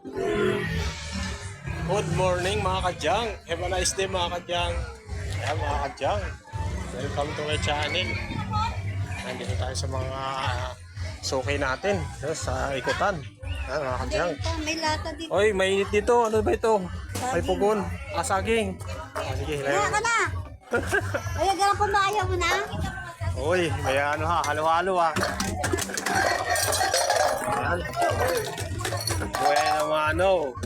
Good morning mga kadyang. Have a nice day mga kadyang. Ayan mga kadyang. Welcome to my channel. Nandito tayo sa mga uh, sukay natin sa ikutan. Ayan mga kadyang. May lata dito. Oy, mainit dito. Ano ba ito? May Saging. pugon. Ah, saging. Ah, sige, Kaya hilayo. ka na. Kaya gano'n po na ayaw mo na. Uy, may ano ha, halo-halo ha. Ayan. Mano.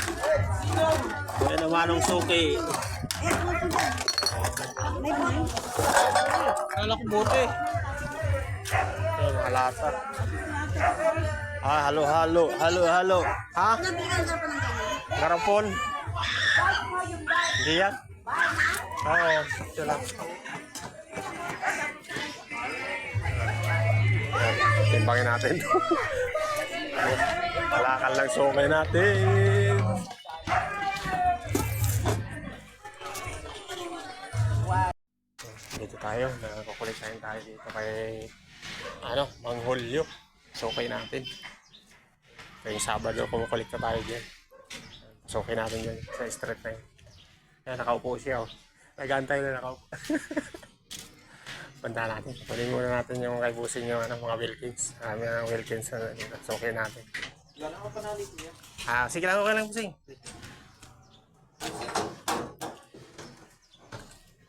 Bueno manong suki. Kala ko bote. Ayan, mga lata. Ah. Ha? Nabigyan ka po ng ganyan. Garapon? Hindi yan? Oo, ito lang. Ayan, Timbangin natin. Kalakal lang sungay natin. Dito tayo, nakakulit tayo tayo dito kay ano, Manghulyo. Sukay natin. Kaya Sabado, kumukulit na tayo dyan. Sukay natin dyan sa street na yun. Kaya nakaupo siya oh. Nagantay na nakaupo. Punta natin. Kunin muna natin yung kay Busing yung ano, mga Wilkins. Na ng Wilkins na dito. Sukay natin. Ah, sige lang, okay lang Busing.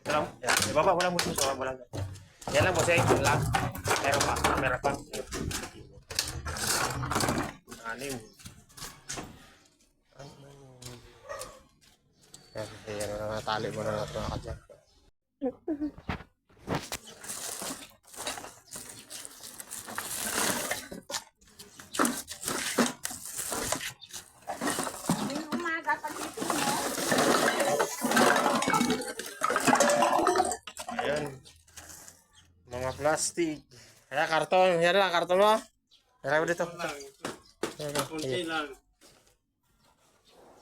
Ito lang. Yan. Di ba? Walang musos. Walang walang. Yan lang Busing. Yan lang. Meron pa. Meron pa. Anim. Yan, yan na natali mo na natin mga kadyan. Yung umaga pag dito mo. Ayan. Mga plastic. Kaya karton. Yan lang, karton mo. Yan mo dito. Yan lang.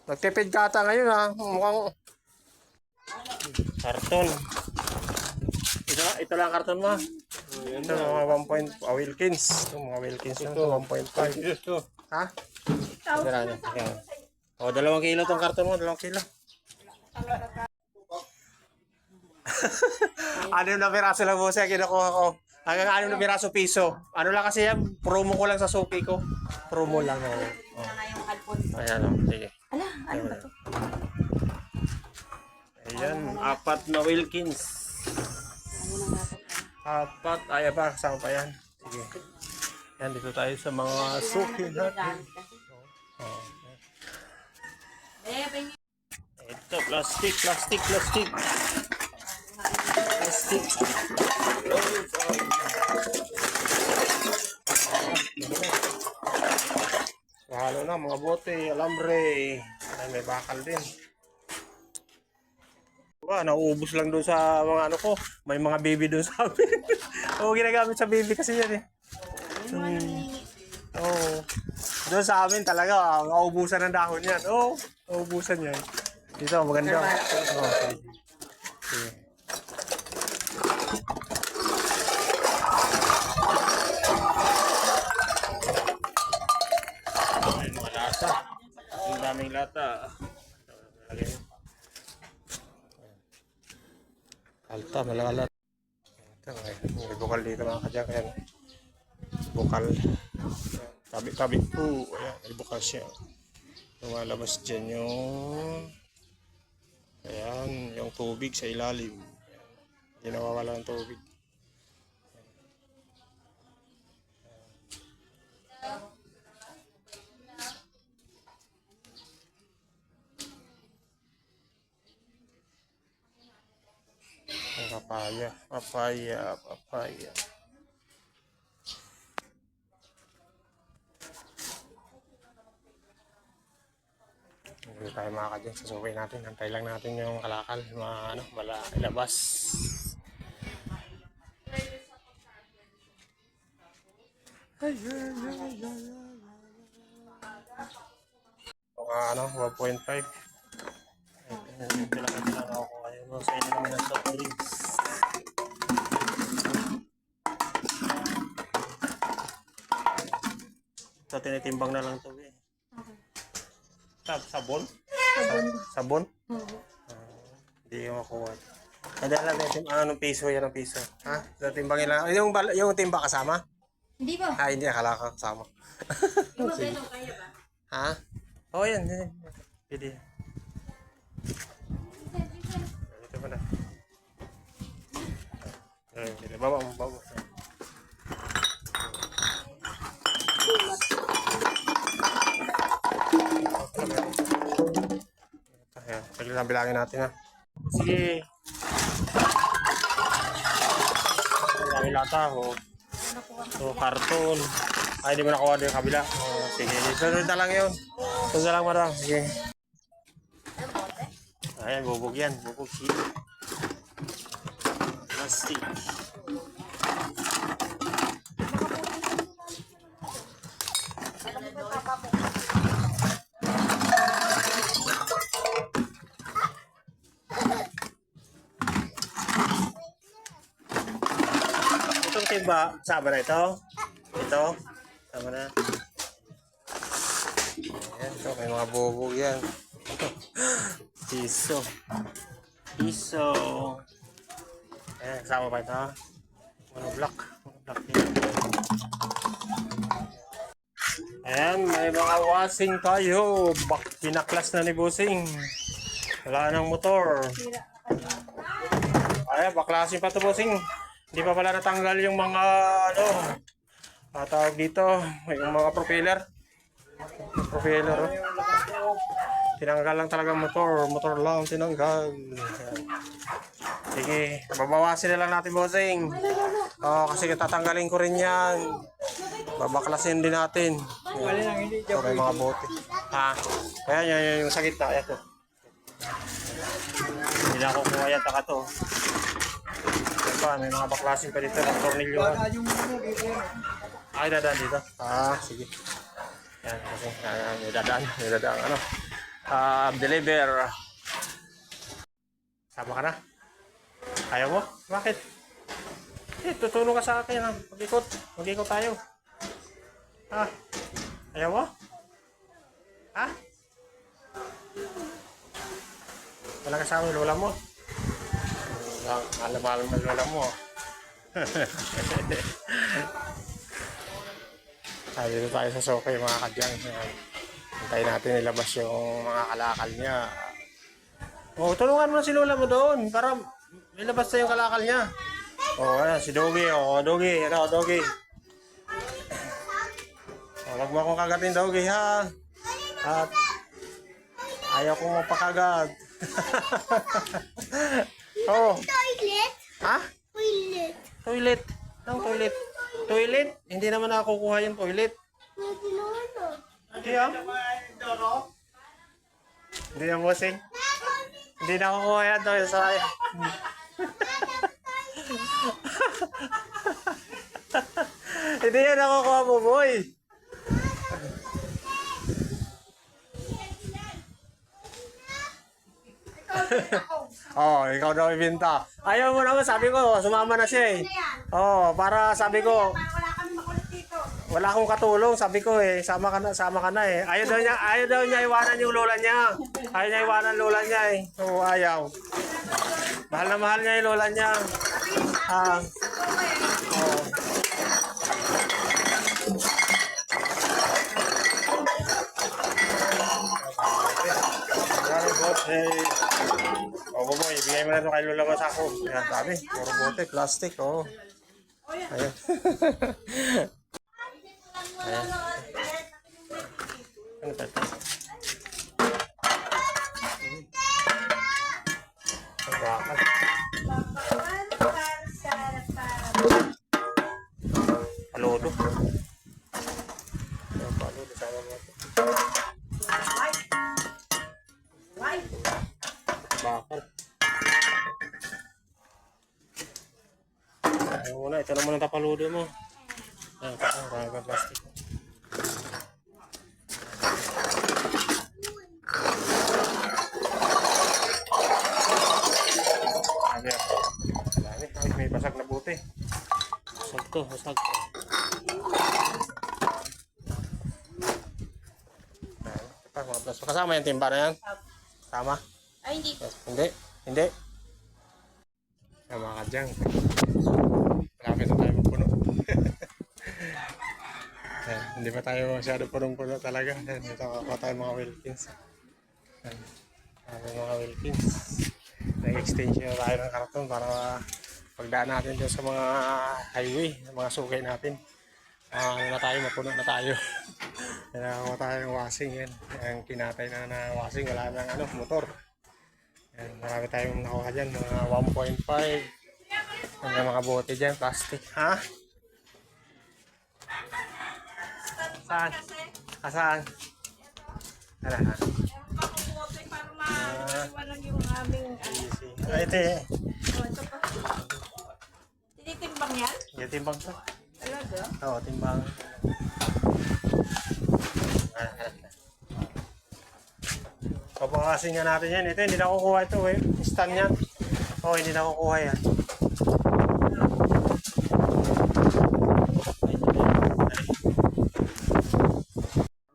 Nagtipid ka ata ngayon ha. Mukhang... Karton. Ito, ito lang karton mo. Ito mga 1 point... ah, Wilkins. Ito mga Wilkins lang. Ito 1.5. Ito. Ha? Ito. Yan. O, dalawang kilo tong karton mo. Dalawang kilo. anim na piraso lang po siya kinukuha ko. Hanggang anim na piraso piso. Ano lang kasi yan, promo ko lang sa suki ko. Promo lang. Oh. Ito na yung alpon. Ayan o, sige. Ala, ano ba to? Ayan, apat na Wilkins. Apat, ay ba, kasama pa yan. Sige. Yan, dito tayo sa mga suki natin. Oh. Ito, plastic, plastic, plastic. Plastic. Halo na, mga bote, alambre. Ay, may bakal din. Diba, nauubos lang doon sa mga ano ko. May mga baby doon sa amin. Oo, ginagamit sa baby kasi yan eh. Ni... Oo. Doon sa amin talaga, maubusan ng dahon yan. Oo, maubusan yan. Dito, maganda. Oo, sige. Sige. Ay, mga daming lata. Alta, malalat. Ito, may, may bukal dito mga kadyak. Bukal. Tabi-tabi po. Ayan, may bukal siya. Lumalabas dyan yung... Ayan, yung tubig sa ilalim. Hindi nawawala ng tubig. Ang papaya, papaya, papaya. Hindi tayo makakadyan sa suway natin. Antay lang natin yung kalakal. Mga ano, mala, ilabas. Ay, ay, ay, ay, ay, ay. Mga ano, 1.5. Ito lang ito lang ako ngayon. no, Sa inyo soft drinks. Tinitimbang na lang ito eh. Sab sabon? Sabon. Sabon? Oo. Hindi ko makuha. Madala natin, anong piso yan ang piso? Ha? Sa timbangin lang. Yung, yung timba kasama? Hindi ba? Ah, hindi, akala ko kasama. Yung ba ganun kaya ba? Ha? Oo, oh, yan. yan. Pwede. Ito pa na. Ayun, pwede. Baba mo, baba mo. Ayan, saglit lang bilangin natin ha. Sige. Ang dami lata oh. So, karton. Ay, di mo nakuha din yung kabila. Oh, sige, sunod na lang yun. Sunod na lang marang. Sige. Ayan, bubog yan. Bubog si Plastic. Timba, sama na ito. Ito, sama na. Ayan, ito, may mga bubog yan. Piso. Piso. Ayan, kasama pa ito. Mga block. Mga block yan. Ayan, may mga wasing tayo. Bak pinaklas na ni Busing. Wala nang motor. Ayan, baklasin pa to Busing. Hindi pa pala natanggal yung mga ano, ah, tawag dito, yung mga propeller. Propeller. oh. Tinanggal lang talaga motor. Motor lang tinanggal. Sige, babawasin na lang natin, bossing. Oo, kasi tatanggalin ko rin yan. Babaklasin din natin. Ayan. Ito, may mga bote. Ha? Ayan, yan, yan, yung sa gitna. Ayan to. Hindi na ako kuha yan, taka to. Pa, may mga baklasin pa dito ng tornilyo. Ay, dadaan dito. Ah, sige. Yan, kasi uh, may dadaan, may dadaan, ano. Ah, deliver. Sama ka na? Ayaw mo? Bakit? Eh, tutulong ka sa akin. ah. Mag-ikot. Mag-ikot tayo. Ha? Ayaw mo? Ha? Wala kasama yung lola mo? Alam-alam ng lola mo. Ay, dito tayo sa Sokay mga kadyang. Hintayin natin ilabas yung mga kalakal niya. Oh, tulungan mo na si Lola mo doon para ilabas na yung kalakal niya. Oh, ayan, si Dogi. Oh, Dogi. Ano, Dogi. Oh, wag mo akong kagatin, Dogi, ha? At ayaw kong mapakagat. oh, Toilet? ha? Toilet. Toilet. Anong toilet? Toilet? Hindi naman nakukuha yung toilet. Ah. Hindi ah. Hindi na bossing. Hindi na kukuha yan daw sa Hindi yan nakukuha mo, boy. oh, ikaw daw ibinta. Ayaw mo naman, sabi ko, sumama na siya eh. Oh, para sabi ko, Wala akong katulong, sabi ko eh, sama ka na, sama ka na eh. Ayaw daw niya, ayaw daw niya iwanan yung lola niya. Ayaw niya iwanan lola niya eh. Oo, ayaw. Mahal na mahal niya yung lola niya. Ah. Oo. Yan, bote. O, buboy, ibigay mo na ito kay Lola Masako. Yan, dami. Puro bote, plastic, oh. Ayan. Ayan. Ano pa ito? Ang bakal. Palodo. Ayan, palodo. Sama mo ito. Ayaw mo na. Ito naman ang tapaludo mo. Ayan, parang parang plastic. Ano yan? Dami. Ay, may basag na buti. Basag to, basag to. Ayan, ito pa, mga basag kasama yung timba na yan? Tama? Ay, hindi po. Hindi. Hindi. Ay, mga kadyang. Malapit na tayo magpuno. Ayan, hindi pa tayo masyado punong-puno talaga. Ayan, Dito ako tayo mga Wilkins. Ayan, mga Wilkins. Nag-extension na tayo ng karton para pagdaan natin dyan sa mga highway, mga sugay natin. Ah, ano na tayo, mapuno na tayo. Ako tayo ng washing yan. Ang kinatay na na washing, wala nang ano, motor. Yan, marami tayong nakuha dyan, mga 1.5 hanggang mga bote dyan, plastic. Ha? Saan? Kasaan? Ano ha? para maiwanan yung aming ano. Ay, ito eh. Oh, ito pa. Tinitimbang yan? Yung timbang to. Talaga? Oo, timbang. Ah, ah. Papakasin nga natin yan. Ito, hindi na kukuha ito eh. Stand yan. Oo, hindi na kukuha yan.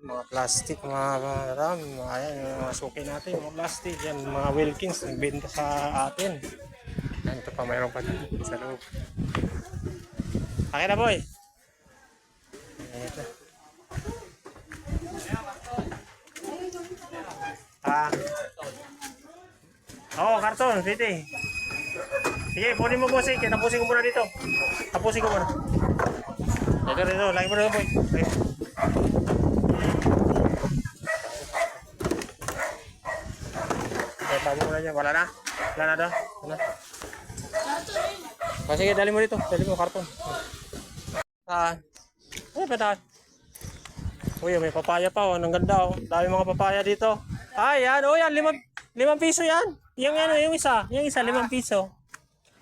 Mga plastic, mga ram, mga, ayan, yung mga suki natin, mga plastic, yan, mga Wilkins, nagbenta sa atin. Yan, ito pa, mayroon pa dyan sa loob. Akin na, boy. Ito. Ah. Oh, karton, City. Sige, kunin mo boss eh. Tapusin ko muna dito. Tapusin ko muna. Ito rin ito. Lagi mo na boy. Okay. Okay, tago mo na dyan. Wala na? Wala na daw? Wala? Ah, sige, dali mo dito. Dali mo karton. Saan? Ay, pataas. Uy, may papaya pa oh. Ang ganda oh. Dami mga papaya dito. Ay, yan. Oh, yan. Limang, limang piso yan. Yung ano, yung isa. Yung isa, limang piso.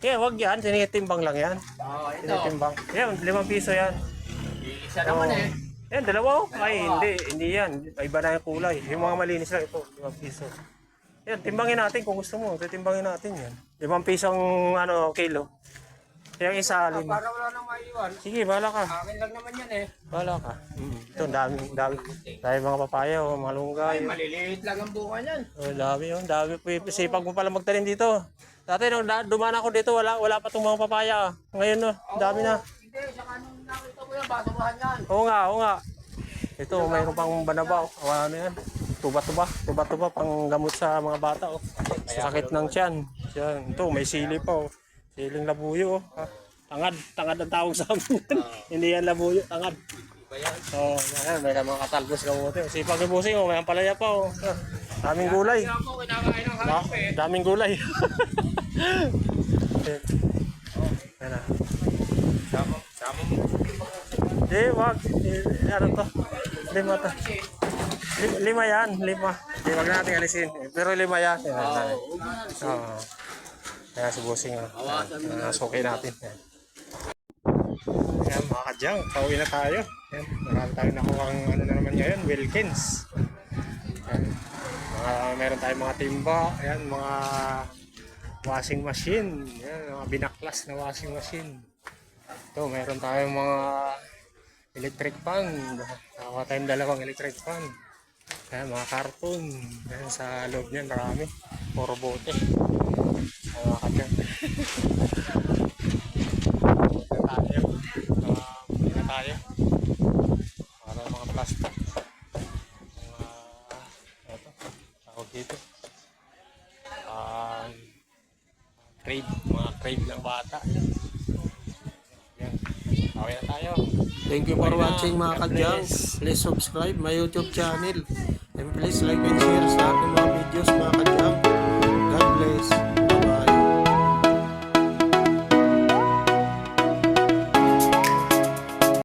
Kaya wag yan. Tinitimbang lang yan. Oo, ito. Tinitimbang. Yan, limang piso yan. Isa naman eh. Yan, dalawa oh. Ay, hindi. Hindi yan. Iba na yung kulay. Yung mga malinis lang ito. Limang piso. Yan, timbangin natin kung gusto mo. Titimbangin natin yan. Limang pisong ano, kilo. Yung isa, lima. Para wala nang maiwan. Sige, bahala ka. Akin lang naman yan eh. Bahala ka. Ito, dami, dami. Dami mga papaya, oh, mga lunggay. Ay, maliliit lang ang bunga niyan. Oh, dami yun, dami po. Sipag mo pala magtanim dito. Dati nung dumaan ako dito, wala wala pa itong mga papaya. Ngayon, no, dami na. Hindi, saka nung nakita ko yan, basurahan yan. Oo nga, oo nga. Ito, mayroon pang banabaw. O ano yan? Tuba-tuba. Tuba-tuba pang gamot sa mga bata. Oh. Sa sakit ng tiyan. Yan. Ito, may sili pa. Oh. Siling labuyo. Oh. Ah, Tangad. Tangad ang tawag sa amin. yan. Hindi yan labuyo. Tangad. Oo, oh, ayan, may mga katalbos kamote. Sipag ni Busing, oh, may ampalaya pa. Oh. Ah, Daming gulay. Ah, eh. daming gulay. Eh, Ayan na. Sama, sama mo. Eh, wag. Eh, ano to? Lima to. Li- lima yan, lima. Di, wag natin alisin. Pero lima yan. Yan, yan. Oo. Kaya si Busing, oh. Uh, suki natin. Yan. Ayan, mga kadyang, pauwi na tayo. Ayan, marami tayo nakuha ang ano na naman ngayon, Wilkins. Ayan. Mga, meron tayong mga timba, ayan, mga washing machine. Ayan, mga binaklas na washing machine. Ito, meron tayong mga electric fan. Nakakuha tayong dalawang electric fan. Ayan, mga karton. Ayan, sa loob niyan, marami. Puro bote. Ayan, mga kadyang. Punta tayo. Ah, punta tayo. Para mga plastic. Mga, ito, tawag dito. Um, crave, mga crave ng bata. Yan. Okay na tayo. Thank you for watching mga kadyang. Please subscribe my YouTube channel. And please like and share sa aking mga videos mga kadyang.